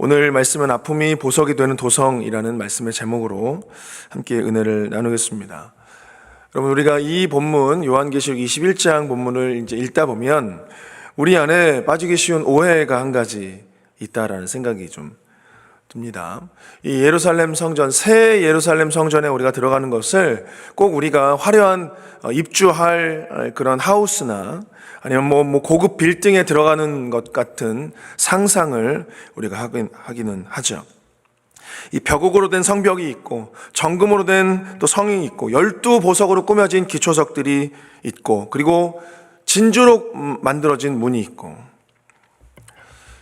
오늘 말씀은 아픔이 보석이 되는 도성이라는 말씀의 제목으로 함께 은혜를 나누겠습니다. 여러분 우리가 이 본문 요한계시록 21장 본문을 이제 읽다 보면 우리 안에 빠지기 쉬운 오해가 한 가지 있다라는 생각이 좀 듭니다. 이 예루살렘 성전, 새 예루살렘 성전에 우리가 들어가는 것을 꼭 우리가 화려한 어, 입주할 그런 하우스나 아니면 뭐, 뭐 고급 빌딩에 들어가는 것 같은 상상을 우리가 하긴, 하기는 하죠. 이 벽옥으로 된 성벽이 있고 정금으로 된 또 성이 있고 열두 보석으로 꾸며진 기초석들이 있고 그리고 진주로 음, 만들어진 문이 있고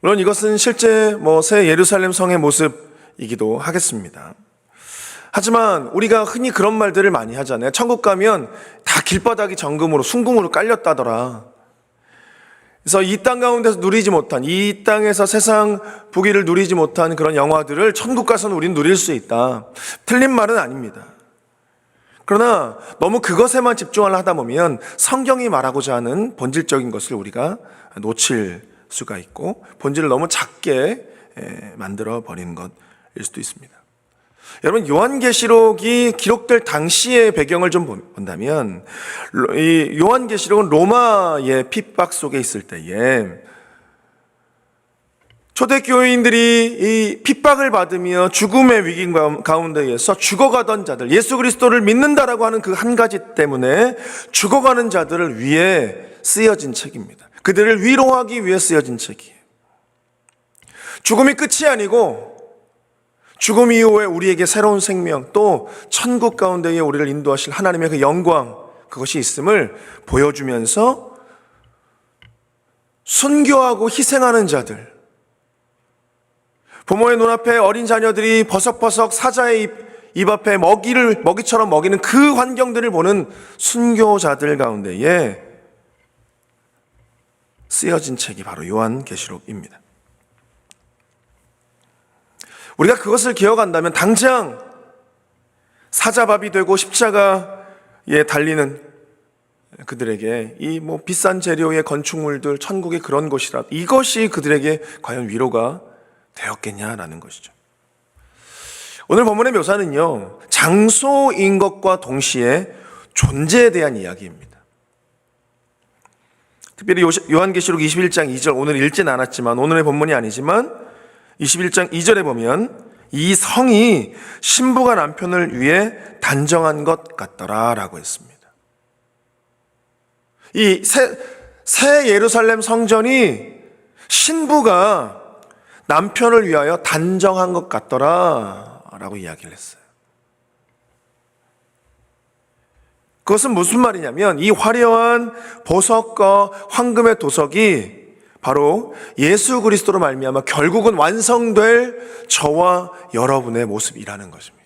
물론 이것은 실제 뭐 새 예루살렘 성의 모습이기도 하겠습니다. 하지만 우리가 흔히 그런 말들을 많이 하잖아요. 천국 가면 다 길바닥이 정금으로 순금으로 깔렸다더라. 그래서 이 땅 가운데서 누리지 못한 이 땅에서 세상 부귀를 누리지 못한 그런 영화들을 천국 가서는 우리는 누릴 수 있다. 틀린 말은 아닙니다. 그러나 너무 그것에만 집중을 하다 보면 성경이 말하고자 하는 본질적인 것을 우리가 놓칠 수가 있고 본질을 너무 작게 만들어 버리는 것일 수도 있습니다. 여러분 요한계시록이 기록될 당시의 배경을 좀 본다면 이 요한계시록은 로마의 핍박 속에 있을 때에 초대교인들이 이 핍박을 받으며 죽음의 위기 가운데에서 죽어가던 자들, 예수 그리스도를 믿는다라고 하는 그 한 가지 때문에 죽어가는 자들을 위해 쓰여진 책입니다. 그들을 위로하기 위해 쓰여진 책이에요. 죽음이 끝이 아니고 죽음 이후에 우리에게 새로운 생명 또 천국 가운데에 우리를 인도하실 하나님의 그 영광 그것이 있음을 보여주면서 순교하고 희생하는 자들 부모의 눈앞에 어린 자녀들이 버석버석 사자의 입, 입 앞에 먹이를 먹이처럼 먹이는 그 환경들을 보는 순교자들 가운데에 쓰여진 책이 바로 요한계시록입니다. 우리가 그것을 기억한다면 당장 사자밥이 되고 십자가에 달리는 그들에게 이 뭐 비싼 재료의 건축물들 천국의 그런 곳이라 이것이 그들에게 과연 위로가 되었겠냐라는 것이죠. 오늘 본문의 묘사는요 장소인 것과 동시에 존재에 대한 이야기입니다. 특별히 요한계시록 21장 2절 오늘 읽진 않았지만 오늘의 본문이 아니지만 21장 2절에 보면 이 성이 신부가 남편을 위해 단정한 것 같더라라고 했습니다. 이 새, 새 예루살렘 성전이 신부가 남편을 위하여 단정한 것 같더라라고 이야기를 했어요. 그것은 무슨 말이냐면 이 화려한 보석과 황금의 도석이 바로 예수 그리스도로 말미암아 결국은 완성될 저와 여러분의 모습이라는 것입니다.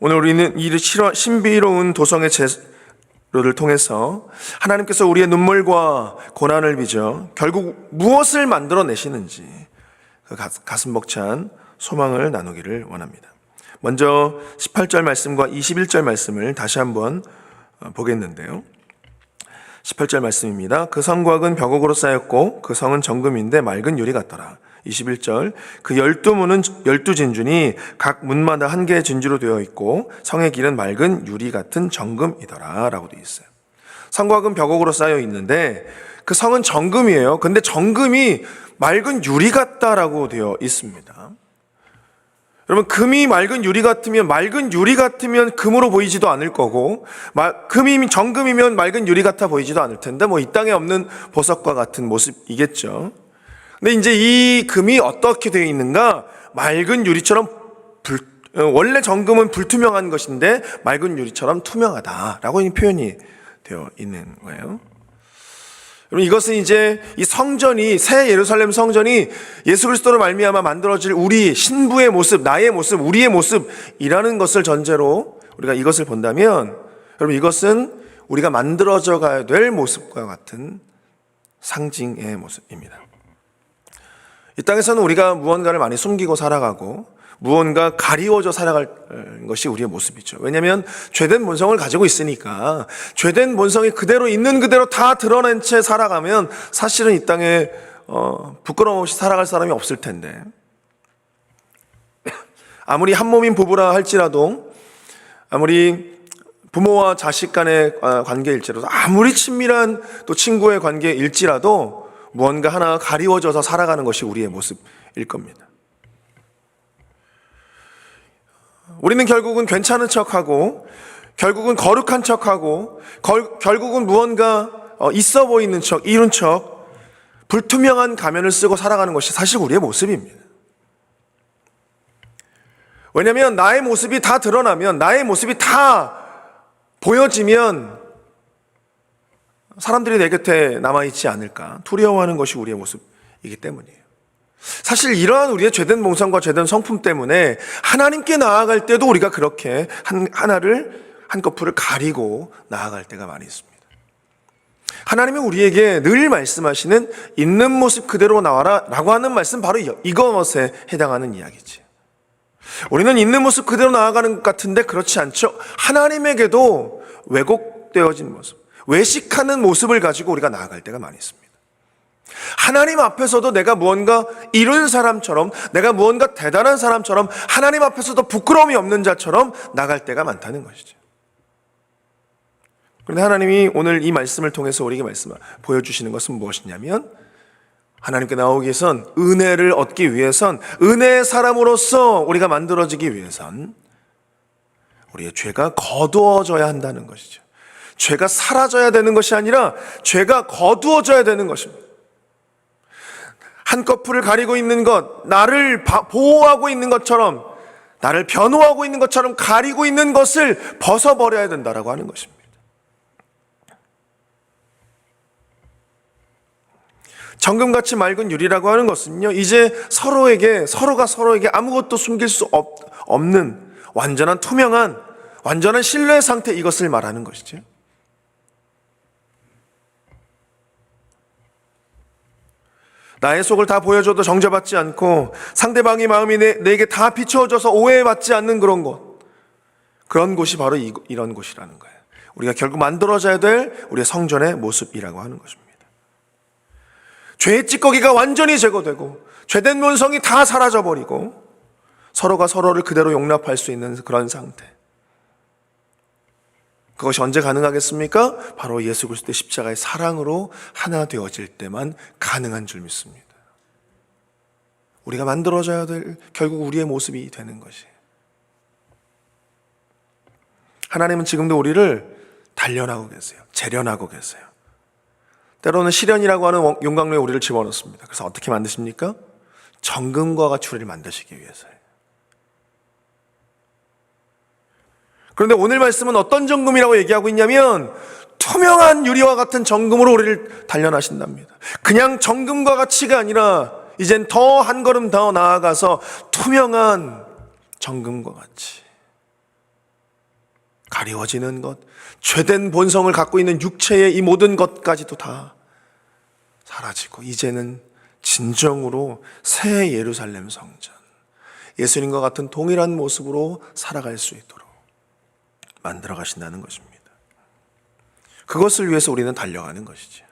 오늘 우리는 이 신비로운 도성의 제로를 통해서 하나님께서 우리의 눈물과 고난을 빚어 결국 무엇을 만들어내시는지 그 가슴 벅찬 소망을 나누기를 원합니다. 먼저 18절 말씀과 21절 말씀을 다시 한번 어, 보겠는데요. 18절 말씀입니다. 그 성곽은 벽옥으로 쌓였고 그 성은 정금인데 맑은 유리 같더라. 21절 그 열두 문은 열두 진준이 각 문마다 한 개의 진주로 되어 있고 성의 길은 맑은 유리 같은 정금이더라 라고 되어 있어요. 성곽은 벽옥으로 쌓여 있는데 그 성은 정금이에요. 근데 정금이 맑은 유리 같다라고 되어 있습니다. 여러분 금이 맑은 유리 같으면 맑은 유리 같으면 금으로 보이지도 않을 거고 금이 정금이면 맑은 유리 같아 보이지도 않을 텐데 뭐 이 땅에 없는 보석과 같은 모습이겠죠. 근데 이제 이 금이 어떻게 되어 있는가? 맑은 유리처럼 불, 어, 원래 정금은 불투명한 것인데 맑은 유리처럼 투명하다라고 표현이 되어 있는 거예요. 여러분 이것은 이제 이 성전이 새 예루살렘 성전이 예수 그리스도로 말미암아 만들어질 우리 신부의 모습, 나의 모습, 우리의 모습이라는 것을 전제로 우리가 이것을 본다면 여러분 이것은 우리가 만들어져 가야 될 모습과 같은 상징의 모습입니다. 이 땅에서는 우리가 무언가를 많이 숨기고 살아가고 무언가 가리워져 살아갈 것이 우리의 모습이죠. 왜냐하면 죄된 본성을 가지고 있으니까 죄된 본성이 그대로 있는 그대로 다 드러낸 채 살아가면 사실은 이 땅에 어, 부끄러움 없이 살아갈 사람이 없을 텐데 아무리 한 몸인 부부라 할지라도 아무리 부모와 자식 간의 아, 관계일지라도 아무리 친밀한 또 친구의 관계일지라도 무언가 하나 가리워져서 살아가는 것이 우리의 모습일 겁니다. 우리는 결국은 괜찮은 척하고 결국은 거룩한 척하고 걸- 결국은 무언가 어, 있어 보이는 척, 이룬 척 불투명한 가면을 쓰고 살아가는 것이 사실 우리의 모습입니다. 왜냐하면 나의 모습이 다 드러나면 나의 모습이 다 보여지면 사람들이 내 곁에 남아있지 않을까 두려워하는 것이 우리의 모습이기 때문이에요. 사실 이러한 우리의 죄된 몽상과 죄된 성품 때문에 하나님께 나아갈 때도 우리가 그렇게 한, 하나를 한꺼풀을 가리고 나아갈 때가 많이 있습니다. 하나님은 우리에게 늘 말씀하시는 있는 모습 그대로 나와라 라고 하는 말씀 바로 이- 이것에 해당하는 이야기지. 우리는 있는 모습 그대로 나아가는 것 같은데 그렇지 않죠. 하나님에게도 왜곡되어진 모습, 외식하는 모습을 가지고 우리가 나아갈 때가 많이 있습니다. 하나님 앞에서도 내가 무언가 이룬 사람처럼, 내가 무언가 대단한 사람처럼, 하나님 앞에서도 부끄러움이 없는 자처럼 나갈 때가 많다는 것이죠. 그런데 하나님이 오늘 이 말씀을 통해서 우리에게 말씀, 보여주시는 것은 무엇이냐면, 하나님께 나오기 위해선, 은혜를 얻기 위해선, 은혜의 사람으로서 우리가 만들어지기 위해선, 우리의 죄가 거두어져야 한다는 것이죠. 죄가 사라져야 되는 것이 아니라, 죄가 거두어져야 되는 것입니다. 한꺼풀을 가리고 있는 것, 나를 바- 보호하고 있는 것처럼, 나를 변호하고 있는 것처럼 가리고 있는 것을 벗어버려야 된다라고 하는 것입니다. 정금같이 맑은 유리라고 하는 것은요, 이제 서로에게, 서로가 서로에게 아무것도 숨길 수 없, 없는 완전한 투명한, 완전한 신뢰 상태 이것을 말하는 것이죠. 나의 속을 다 보여줘도 정죄받지 않고 상대방의 마음이 내, 내게 다 비춰져서 오해받지 않는 그런 곳. 그런 곳이 바로 이, 이런 곳이라는 거예요. 우리가 결국 만들어져야 될 우리의 성전의 모습이라고 하는 것입니다. 죄의 찌꺼기가 완전히 제거되고 죄된 본성이 다 사라져버리고 서로가 서로를 그대로 용납할 수 있는 그런 상태. 그것이 언제 가능하겠습니까? 바로 예수 그리스도의 십자가의 사랑으로 하나 되어질 때만 가능한 줄 믿습니다. 우리가 만들어져야 될 결국 우리의 모습이 되는 것이. 하나님은 지금도 우리를 단련하고 계세요. 재련하고 계세요. 때로는 시련이라고 하는 용광로에 우리를 집어넣습니다. 그래서 어떻게 만드십니까? 정금과 우리를 만드시기 위해서요. 그런데 오늘 말씀은 어떤 정금이라고 얘기하고 있냐면 투명한 유리와 같은 정금으로 우리를 단련하신답니다. 그냥 정금과 같이가 아니라 이젠 더 한 걸음 더 나아가서 투명한 정금과 같이 가리워지는 것, 죄된 본성을 갖고 있는 육체의 이 모든 것까지도 다 사라지고 이제는 진정으로 새 예루살렘 성전, 예수님과 같은 동일한 모습으로 살아갈 수 있도록 만들어 가신다는 것입니다. 그것을 위해서 우리는 달려가는 것이죠.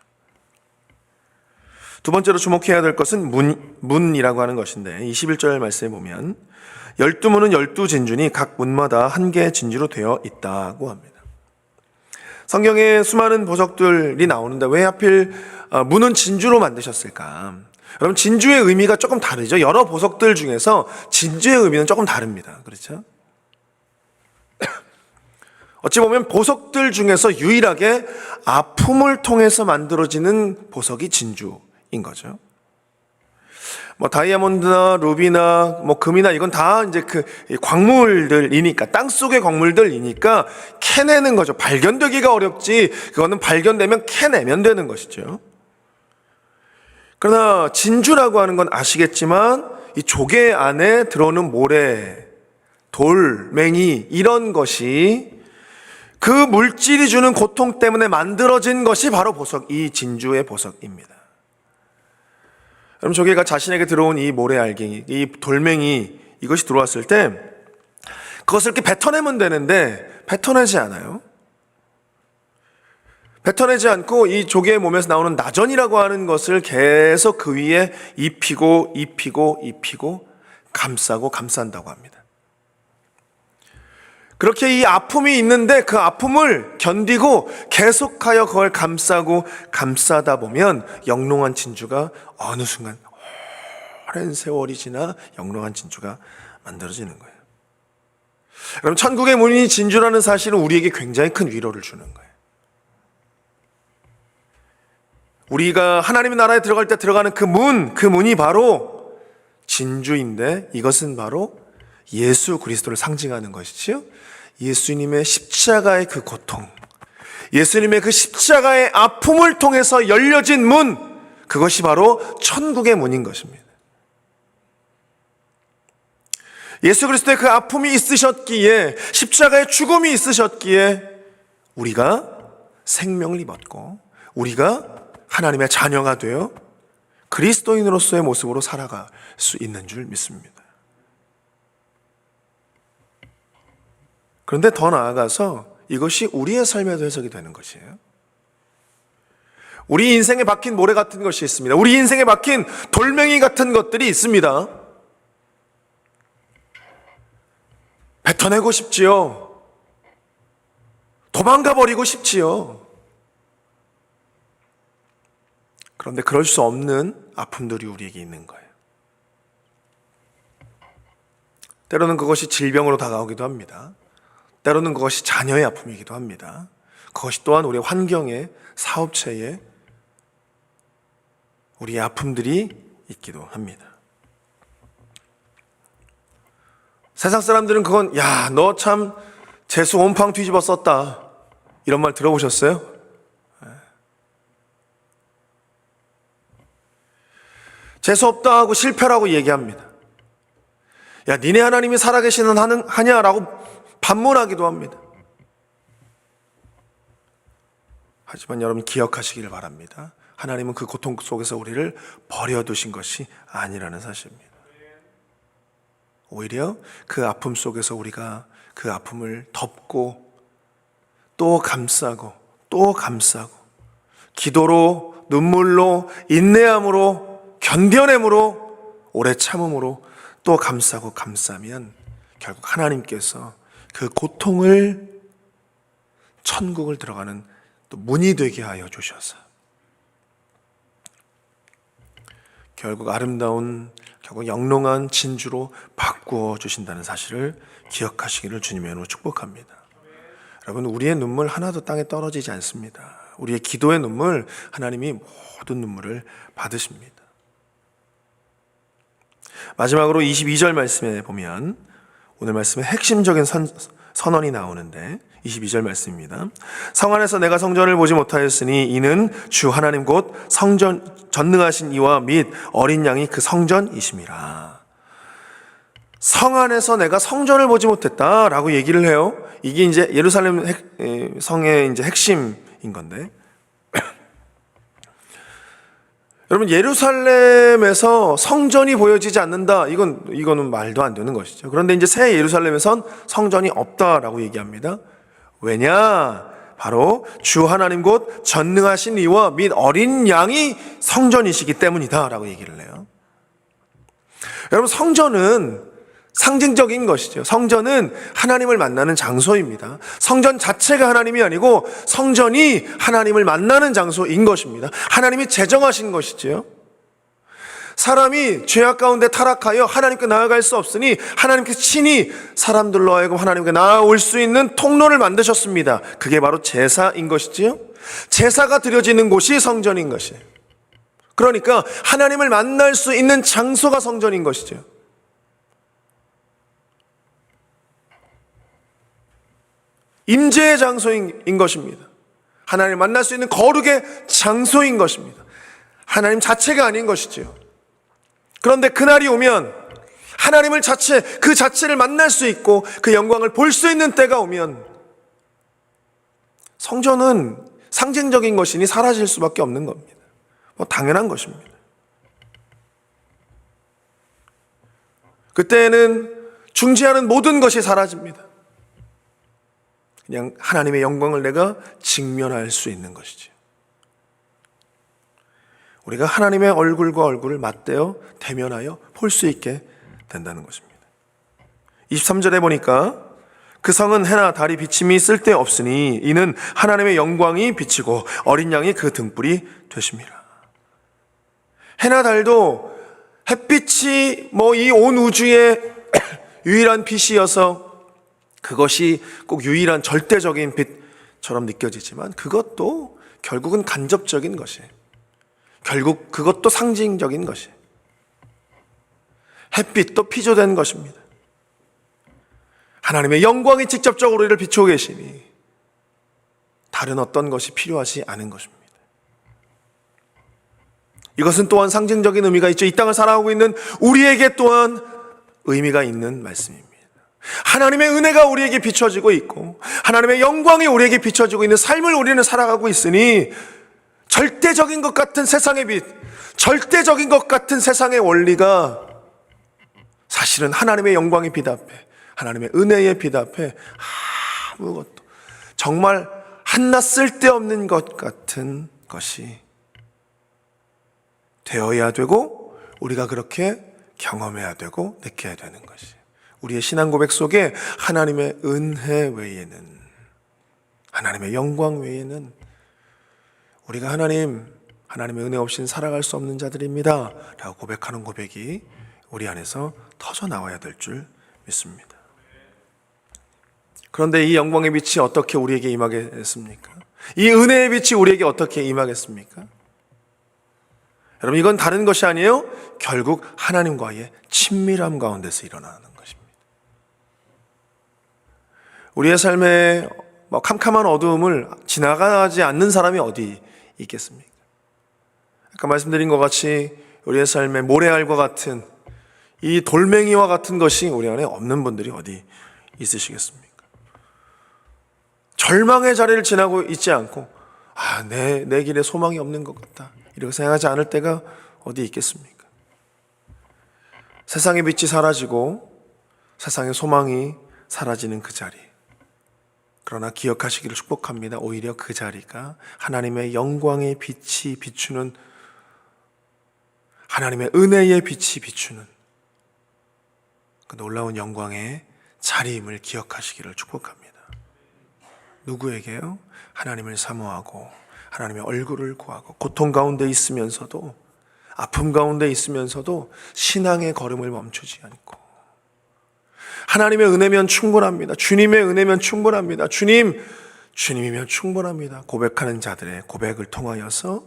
두 번째로 주목해야 될 것은 문, 문이라고 하는 것인데 21절 말씀에 보면 열두 문은 열두 진주니 각 문마다 한 개의 진주로 되어 있다고 합니다. 성경에 수많은 보석들이 나오는데 왜 하필 어, 문은 진주로 만드셨을까? 여러분 진주의 의미가 조금 다르죠. 여러 보석들 중에서 진주의 의미는 조금 다릅니다. 그렇죠? 어찌 보면 보석들 중에서 유일하게 아픔을 통해서 만들어지는 보석이 진주인 거죠. 뭐 다이아몬드나 루비나 뭐 금이나 이건 다 이제 그 광물들이니까 땅 속의 광물들이니까 캐내는 거죠. 발견되기가 어렵지. 그거는 발견되면 캐내면 되는 것이죠. 그러나 진주라고 하는 건 아시겠지만 이 조개 안에 들어오는 모래, 돌, 맹이 이런 것이 그 물질이 주는 고통 때문에 만들어진 것이 바로 보석, 이 진주의 보석입니다. 여러분, 조개가 자신에게 들어온 이 모래 알갱이, 이 돌멩이, 이것이 들어왔을 때, 그것을 이렇게 뱉어내면 되는데, 뱉어내지 않아요. 뱉어내지 않고 이 조개의 몸에서 나오는 나전이라고 하는 것을 계속 그 위에 입히고 입히고 입히고 감싸고 감싼다고 합니다. 그렇게 이 아픔이 있는데 그 아픔을 견디고 계속하여 그걸 감싸고 감싸다 보면 영롱한 진주가 어느 순간 오랜 세월이 지나 영롱한 진주가 만들어지는 거예요. 그럼 천국의 문이 진주라는 사실은 우리에게 굉장히 큰 위로를 주는 거예요. 우리가 하나님의 나라에 들어갈 때 들어가는 그 문, 그 문이 바로 진주인데 이것은 바로 예수 그리스도를 상징하는 것이지요. 예수님의 십자가의 그 고통, 예수님의 그 십자가의 아픔을 통해서 열려진 문, 그것이 바로 천국의 문인 것입니다. 예수 그리스도의 그 아픔이 있으셨기에, 십자가의 죽음이 있으셨기에, 우리가 생명을 입었고, 우리가 하나님의 자녀가 되어 그리스도인으로서의 모습으로 살아갈 수 있는 줄 믿습니다. 그런데 더 나아가서 이것이 우리의 삶에도 해석이 되는 것이에요. 우리 인생에 박힌 모래 같은 것이 있습니다. 우리 인생에 박힌 돌멩이 같은 것들이 있습니다. 뱉어내고 싶지요. 도망가 버리고 싶지요. 그런데 그럴 수 없는 아픔들이 우리에게 있는 거예요. 때로는 그것이 질병으로 다가오기도 합니다. 때로는 그것이 자녀의 아픔이기도 합니다. 그것이 또한 우리 환경에, 사업체에 우리의 아픔들이 있기도 합니다. 세상 사람들은 그건, 야, 너 참 재수 온팡 뒤집어 썼다. 이런 말 들어보셨어요? 재수 없다 하고 실패라고 얘기합니다. 야, 니네 하나님이 살아계시는 하냐라고 반문하기도 합니다. 하지만 여러분 기억하시기를 바랍니다. 하나님은 그 고통 속에서 우리를 버려두신 것이 아니라는 사실입니다. 오히려 그 아픔 속에서 우리가 그 아픔을 덮고 또 감싸고 또 감싸고 기도로 눈물로 인내함으로 견뎌냄으로 오래 참음으로 또 감싸고 감싸면 결국 하나님께서 그 고통을 천국을 들어가는 또 문이 되게 하여 주셔서 결국 아름다운 결국 영롱한 진주로 바꾸어 주신다는 사실을 기억하시기를 주님의 이름으로 축복합니다. 여러분 우리의 눈물 하나도 땅에 떨어지지 않습니다. 우리의 기도의 눈물 하나님이 모든 눈물을 받으십니다. 마지막으로 22절 말씀에 보면 오늘 말씀에 핵심적인 선, 선언이 나오는데 22절 말씀입니다. 성 안에서 내가 성전을 보지 못하였으니 이는 주 하나님 곧 성전 전능하신 이와 및 어린 양이 그 성전이심이라. 성 안에서 내가 성전을 보지 못했다라고 얘기를 해요. 이게 이제 예루살렘 핵, 성의 이제 핵심인 건데. 여러분 예루살렘에서 성전이 보여지지 않는다. 이건 이거는 말도 안 되는 것이죠. 그런데 이제 새 예루살렘에선 성전이 없다라고 얘기합니다. 왜냐? 바로 주 하나님 곧 전능하신 이와 및 어린 양이 성전이시기 때문이다라고 얘기를 해요. 여러분 성전은 상징적인 것이죠. 성전은 하나님을 만나는 장소입니다. 성전 자체가 하나님이 아니고 성전이 하나님을 만나는 장소인 것입니다. 하나님이 제정하신 것이지요. 사람이 죄악 가운데 타락하여 하나님께 나아갈 수 없으니 하나님께서 친히 사람들로 하여금 하나님께 나아올 수 있는 통로를 만드셨습니다. 그게 바로 제사인 것이지요. 제사가 드려지는 곳이 성전인 것이에요. 그러니까 하나님을 만날 수 있는 장소가 성전인 것이죠. 임재의 장소인 것입니다. 하나님을 만날 수 있는 거룩의 장소인 것입니다. 하나님 자체가 아닌 것이지요. 그런데 그날이 오면 하나님을 자체, 그 자체를 만날 수 있고 그 영광을 볼 수 있는 때가 오면 성전은 상징적인 것이니 사라질 수밖에 없는 겁니다. 뭐 당연한 것입니다. 그때는 중지하는 모든 것이 사라집니다. 그냥 하나님의 영광을 내가 직면할 수 있는 것이지. 우리가 하나님의 얼굴과 얼굴을 맞대어 대면하여 볼 수 있게 된다는 것입니다. 23절에 보니까 그 성은 해나 달이 비침이 쓸데 없으니 이는 하나님의 영광이 비치고 어린 양이 그 등불이 되십니다. 해나 달도 햇빛이 뭐 이 온 우주의 유일한 빛이어서 그것이 꼭 유일한 절대적인 빛처럼 느껴지지만 그것도 결국은 간접적인 것이에요. 결국 그것도 상징적인 것이에요. 햇빛도 피조된 것입니다. 하나님의 영광이 직접적으로 우리를 비추고 계시니 다른 어떤 것이 필요하지 않은 것입니다. 이것은 또한 상징적인 의미가 있죠. 이 땅을 살아가고 있는 우리에게 또한 의미가 있는 말씀입니다. 하나님의 은혜가 우리에게 비춰지고 있고 하나님의 영광이 우리에게 비춰지고 있는 삶을 우리는 살아가고 있으니 절대적인 것 같은 세상의 빛, 절대적인 것 같은 세상의 원리가 사실은 하나님의 빛 앞에, 하나님의 빛 앞에 아무것도 정말 한낱 쓸데없는 것 같은 것이 되어야 되고 우리가 그렇게 경험해야 되고 느껴야 되는 것이 우리의 신앙 고백 속에 하나님의 은혜 외에는 하나님의 영광 외에는 우리가 하나님 하나님의 은혜 없이는 살아갈 수 없는 자들입니다. 라고 고백하는 고백이 우리 안에서 터져 나와야 될 줄 믿습니다. 그런데 이 영광의 빛이 어떻게 우리에게 임하겠습니까? 이 은혜의 빛이 우리에게 어떻게 임하겠습니까? 여러분 이건 다른 것이 아니에요. 결국 하나님과의 친밀함 가운데서 일어나는 것입니다. 우리의 삶에 뭐 캄캄한 어두움을 지나가지 않는 사람이 어디 있겠습니까? 아까 말씀드린 것 같이 우리의 삶에 모래알과 같은 이 돌멩이와 같은 것이 우리 안에 없는 분들이 어디 있으시겠습니까? 절망의 자리를 지나고 있지 않고 아, 내, 내 길에 소망이 없는 것 같다. 이렇게 생각하지 않을 때가 어디 있겠습니까? 세상의 빛이 사라지고 세상의 소망이 사라지는 그 자리. 그러나 기억하시기를 축복합니다. 오히려 그 자리가 하나님의 영광의 빛이 비추는 하나님의 은혜의 빛이 비추는 그 놀라운 영광의 자리임을 기억하시기를 축복합니다. 누구에게요? 하나님을 사모하고 하나님의 얼굴을 구하고 고통 가운데 있으면서도 아픔 가운데 있으면서도 신앙의 걸음을 멈추지 않고 하나님의 은혜면 충분합니다. 주님의 은혜면 충분합니다. 주님, 주님이면 충분합니다. 고백하는 자들의 고백을 통하여서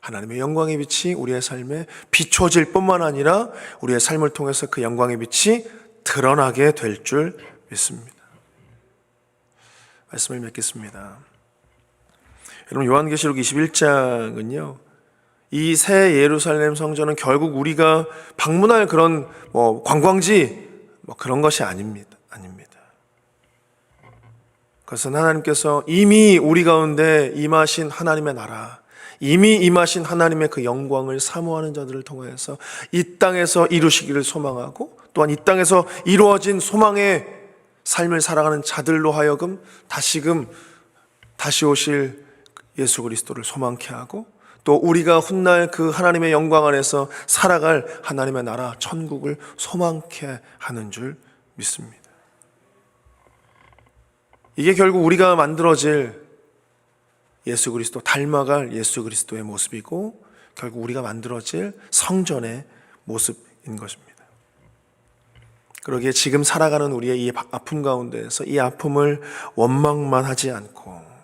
하나님의 영광의 빛이 우리의 삶에 비춰질 뿐만 아니라 우리의 삶을 통해서 그 영광의 빛이 드러나게 될 줄 믿습니다. 말씀을 맺겠습니다. 여러분 요한계시록 21장은요. 이 새 예루살렘 성전은 결국 우리가 방문할 그런 뭐 관광지 뭐 그런 것이 아닙니다. 아닙니다. 그것은 하나님께서 이미 우리 가운데 임하신 하나님의 나라, 이미 임하신 하나님의 그 영광을 사모하는 자들을 통해서 이 땅에서 이루시기를 소망하고 또한 이 땅에서 이루어진 소망의 삶을 살아가는 자들로 하여금 다시금 다시 오실 예수 그리스도를 소망케 하고 또 우리가 훗날 그 하나님의 영광 안에서 살아갈 하나님의 나라 천국을 소망케 하는 줄 믿습니다. 이게 결국 우리가 만들어질 예수 그리스도 닮아갈 예수 그리스도의 모습이고 결국 우리가 만들어질 성전의 모습인 것입니다. 그러기에 지금 살아가는 우리의 이 아픔 가운데에서 이 아픔을 원망만 하지 않고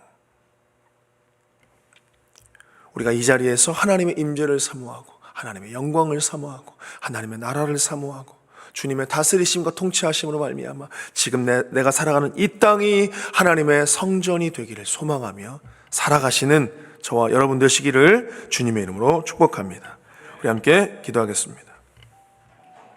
우리가 이 자리에서 하나님의 임재를 사모하고 하나님의 영광을 사모하고 하나님의 나라를 사모하고 주님의 다스리심과 통치하심으로 말미암아 지금 내, 내가 살아가는 이 땅이 하나님의 성전이 되기를 소망하며 살아가시는 저와 여러분 되시기를 주님의 이름으로 축복합니다. 우리 함께 기도하겠습니다.